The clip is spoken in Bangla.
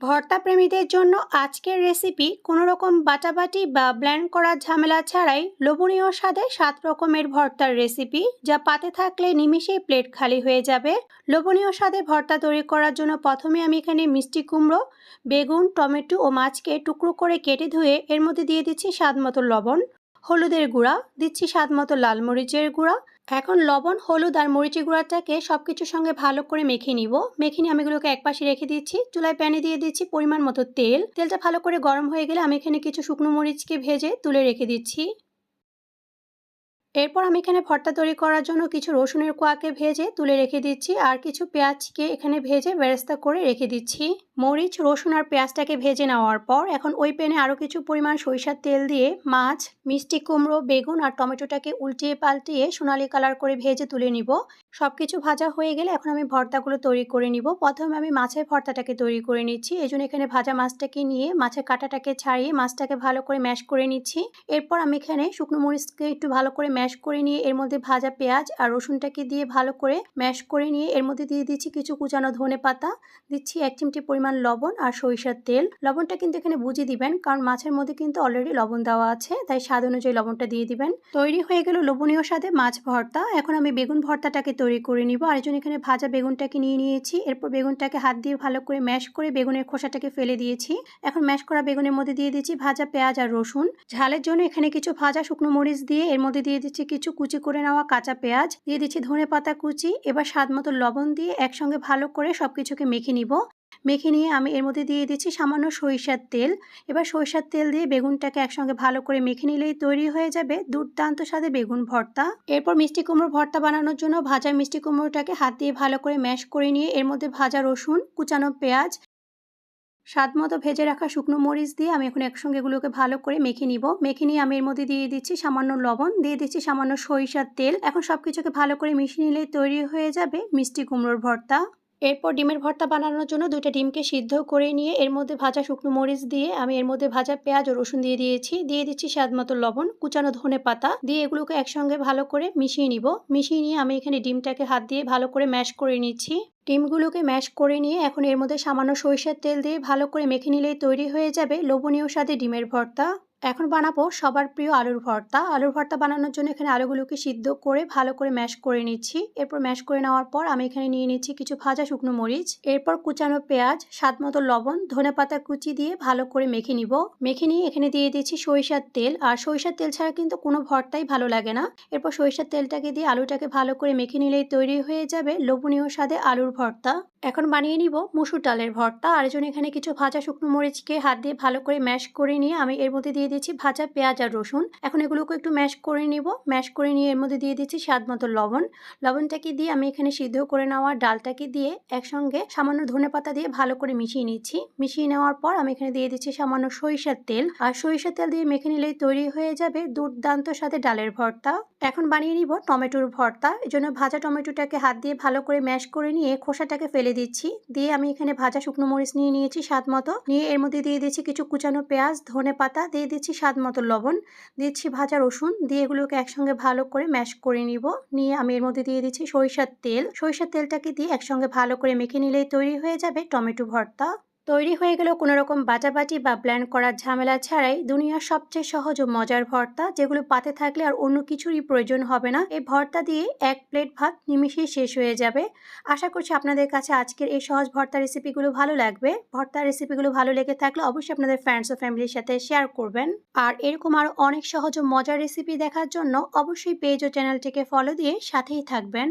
ভর্তা প্রেমীদের জন্য আজকের রেসিপি কোনো রকম বাটাবাটি বা ব্ল্যান্ড করার ঝামেলা ছাড়াই লোভনীয় স্বাদে সাত রকমের ভর্তার রেসিপি যা পাতে থাকলে নিমিষেই প্লেট খালি হয়ে যাবে। লোভনীয় স্বাদে ভর্তা তৈরি করার জন্য প্রথমে আমি এখানে মিষ্টি কুমড়ো, বেগুন, টমেটো ও মাছকে টুকরো করে কেটে ধুয়ে এর মধ্যে দিয়ে দিচ্ছি স্বাদ মতো লবণ। হলুদের গুঁড়া, দিচ্ছি স্বাদ মতো লাল মরিচের গুঁড়া। এখন লবণ, হলুদ আর মরিচি গুঁড়াটাকে সব কিছুর সঙ্গে ভালো করে মেখে নিব। মেখে নিয়ে আমি এগুলোকে একপাশে রেখে দিচ্ছি। চুলায় প্যানে দিয়ে দিচ্ছি পরিমাণ মতো তেল। তেলটা ভালো করে গরম হয়ে গেলে আমি এখানে কিছু শুকনো মরিচকে ভেজে তুলে রেখে দিচ্ছি। এরপর আমি এখানে ভর্তা তৈরি করার জন্য কিছু রসুনের কোয়াকে ভেজে তুলে রেখে দিচ্ছি। আর কিছু পেঁয়াজকে এখানে ভেজে বেরেস্তা করে রেখে দিচ্ছি। মরিচ, রসুন আর পেঁয়াজটাকে ভেজে নেওয়ার পর এখন ওই প্যানে আরও কিছু পরিমাণ সরিষার তেল দিয়ে মাছ, মিষ্টি কুমড়ো, বেগুন আর টমেটোটাকে উল্টিয়ে পাল্টিয়ে সোনালি কালার করে ভেজে তুলে নিব। সব কিছু ভাজা হয়ে গেলে এখন আমি ভর্তাগুলো তৈরি করে নিব। প্রথমে আমি মাছের ভর্তাটাকে তৈরি করে নিচ্ছি। এই এখানে ভাজা মাছটাকে নিয়ে মাছের কাঁটাটাকে ছাড়িয়ে মাছটাকে ভালো করে ম্যাশ করে নিচ্ছি। এরপর আমি এখানে শুকনো মরিচকে একটু ভালো করে ম্যাশ করে নিয়ে এর মধ্যে ভাজা পেঁয়াজ আর রসুনটাকে দিয়ে ভালো করে ম্যাশ করে নিয়ে এর মধ্যে দিয়ে দিচ্ছি কিছু কুচানো ধনে পাতা দিচ্ছি এক চিমটি পরিমাণ লবণ আর সরিষার তেল। লবণটা কিন্তু এখানে বুঝে দিবেন, কারণ মাছের মধ্যে কিন্তু অলরেডি লবণ দেওয়া আছে, তাই স্বাদ অনুযায়ী লবণটা দিয়ে দিবেন। তৈরি হয়ে গেল লবণীয় স্বাদে মাছ ভর্তা। এখন আমি বেগুন ভর্তাটাকে তৈরি করে নিব। আর জন্য এখানে ভাজা বেগুনটাকে নিয়ে নিয়েছি। এরপর বেগুনটাকে হাত দিয়ে ভালো করে ম্যাশ করে বেগুনের খোসাটাকে ফেলে দিয়েছি। এখন ম্যাশ করা বেগুনের মধ্যে দিয়ে দিচ্ছি ভাজা পেঁয়াজ আর রসুন। ঝালের জন্য এখানে কিছু ভাজা শুকনো মরিচ দিয়ে এর মধ্যে দিয়ে দিচ্ছি কিছু কুচি করে নেওয়া কাঁচা পেঁয়াজ। দিয়ে দিচ্ছি ধনে পাতা কুচি। এবার স্বাদ মতো লবণ দিয়ে একসঙ্গে ভালো করে সব কিছুকে মেখে নিব। মেখে নিয়ে আমি এর মধ্যে দিয়ে দিচ্ছি সামান্য সরিষার তেল। এবার সরিষার তেল দিয়ে বেগুনটাকে একসঙ্গে ভালো করে মেখে নিলেই তৈরি হয়ে যাবে দুর্দান্ত স্বাদে বেগুন ভর্তা। এরপর মিষ্টি কুমড়ো ভর্তা বানানোর জন্য ভাজা মিষ্টি কুমড়োটাকে হাত দিয়ে ভালো করে ম্যাশ করে নিয়ে এর মধ্যে ভাজা রসুন, কুচানো পেঁয়াজ স্বাদ মতো ভেজে রাখা শুকনো মরিচ দিয়ে আমি এখন একসঙ্গে এগুলোকে ভালো করে মেখে নিব। মেখে নিয়ে আমি এর মধ্যে দিয়ে দিচ্ছি সামান্য লবণ, দিয়ে দিচ্ছি সামান্য সরিষার তেল। এখন সব কিছুকে ভালো করে মিশিয়ে নিলেই তৈরি হয়ে যাবে মিষ্টি কুমড়োর ভর্তা। এরপর ডিমের ভর্তা বানানোর জন্য দুইটা ডিমকে সিদ্ধ করে নিয়ে এর মধ্যে ভাজা শুকনো মরিচ দিয়ে আমি এর মধ্যে ভাজা পেঁয়াজ ও রসুন দিয়ে দিয়েছি। দিয়ে দিচ্ছি স্বাদ মতো লবণ, কুচানো ধনে পাতা। দিয়ে এগুলোকে একসঙ্গে ভালো করে মিশিয়ে নিব। মিশিয়ে নিয়ে আমি এখানে ডিমটাকে হাত দিয়ে ভালো করে ম্যাশ করে নিচ্ছি। ডিমগুলোকে ম্যাশ করে নিয়ে এখন এর মধ্যে সামান্য সরিষার তেল দিয়ে ভালো করে মেখে নিলেই তৈরি হয়ে যাবে লোভনীয় স্বাদে ডিমের ভর্তা। এখন বানাবো সবার প্রিয় আলুর ভর্তা। আলুর ভর্তা বানানোর জন্য এখানে আলুগুলোকে সিদ্ধ করে ভালো করে ম্যাশ করে নিচ্ছি। এরপর ম্যাশ করে নেওয়ার পর আমি এখানে নিয়ে নিচ্ছি কিছু ভাজা শুকনো মরিচ। এরপর কুচানো পেঁয়াজ স্বাদ মতো লবণ ধনে পাতা কুচি দিয়ে ভালো করে মেখে নিব। মেখে নিয়ে এখানে দিয়ে দিচ্ছি সরিষার তেল। আর সরিষার তেল ছাড়া কিন্তু কোনো ভর্তাই ভালো লাগে না। এরপর সরিষার তেলটাকে দিয়ে আলুটাকে ভালো করে মেখে নিলেই তৈরি হয়ে যাবে লোভনীয় স্বাদে আলুর ভর্তা। এখন বানিয়ে নিব মুসুর ডালের ভর্তা। আর এখানে কিছু ভাজা শুকনো মরিচকে হাত দিয়ে ভালো করে ম্যাশ করে নিয়ে আমি এর মধ্যে দিয়ে দিচ্ছি ভাজা পেঁয়াজ আর রসুন। এখন এগুলোকে একটু ম্যাশ করে নিব। ম্যাশ করে নিয়ে এর মধ্যে দিয়ে দিচ্ছি স্বাদ মতো লবণ। লবণটাকে দিয়ে আমি এখানে সিদ্ধ করে নেওয়া ডালটাকে দিয়ে একসঙ্গে সামান্য ধনে পাতা দিয়ে ভালো করে মিশিয়ে নিচ্ছি। মিশিয়ে নেওয়ার পর আমি এখানে দিয়ে দিচ্ছি সামান্য সরিষার তেল। আর সরিষার তেল দিয়ে মেখে নিলেই তৈরি হয়ে যাবে দুর্দান্ত সাথে ডালের ভর্তা। এখন বানিয়ে নিব টমেটোর ভর্তা। এই জন্য ভাজা টমেটোটাকে হাত দিয়ে ভালো করে ম্যাশ করে নিয়ে খোসাটাকে ফেলে দিচ্ছি। দিয়ে আমি এখানে ভাজা শুকনো মরিচ নিয়ে নিয়েছি স্বাদ মতো। নিয়ে এর মধ্যে দিয়ে দিচ্ছি কিছু কুচানো পেঁয়াজ, ধনে পাতা, দিয়ে দিচ্ছি স্বাদ মতো লবণ। দিচ্ছি ভাজা রসুন, দিয়ে এগুলোকে একসঙ্গে ভালো করে ম্যাশ করে নিব। নিয়ে আমি এর মধ্যে দিয়ে দিচ্ছি সরিষার তেল। সরিষার তেলটাকে দিয়ে একসঙ্গে ভালো করে মেখে নিলেই তৈরি হয়ে যাবে টমেটো ভর্তা। তৈরি হয়ে গেল কোনো রকম বাটাবাটি বা ব্ল্যান্ড করার ঝামেলা ছাড়াই দুনিয়ার সবচেয়ে সহজ ও মজার ভর্তা, যেগুলো পাতে থাকলে আর অন্য কিছুরই প্রয়োজন হবে না। এই ভর্তা দিয়ে এক প্লেট ভাত নিমিশেই শেষ হয়ে যাবে। আশা করছি আপনাদের কাছে আজকের এই সহজ ভর্তা রেসিপিগুলো ভালো লাগবে। ভর্তা রেসিপিগুলো ভালো লেগে থাকলে অবশ্যই আপনাদের ফ্রেন্ডস ও ফ্যামিলির সাথে শেয়ার করবেন। আর এরকম আরও অনেক সহজ ও মজার রেসিপি দেখার জন্য অবশ্যই পেজ ও চ্যানেলটিকে ফলো দিয়ে সাথেই থাকবেন।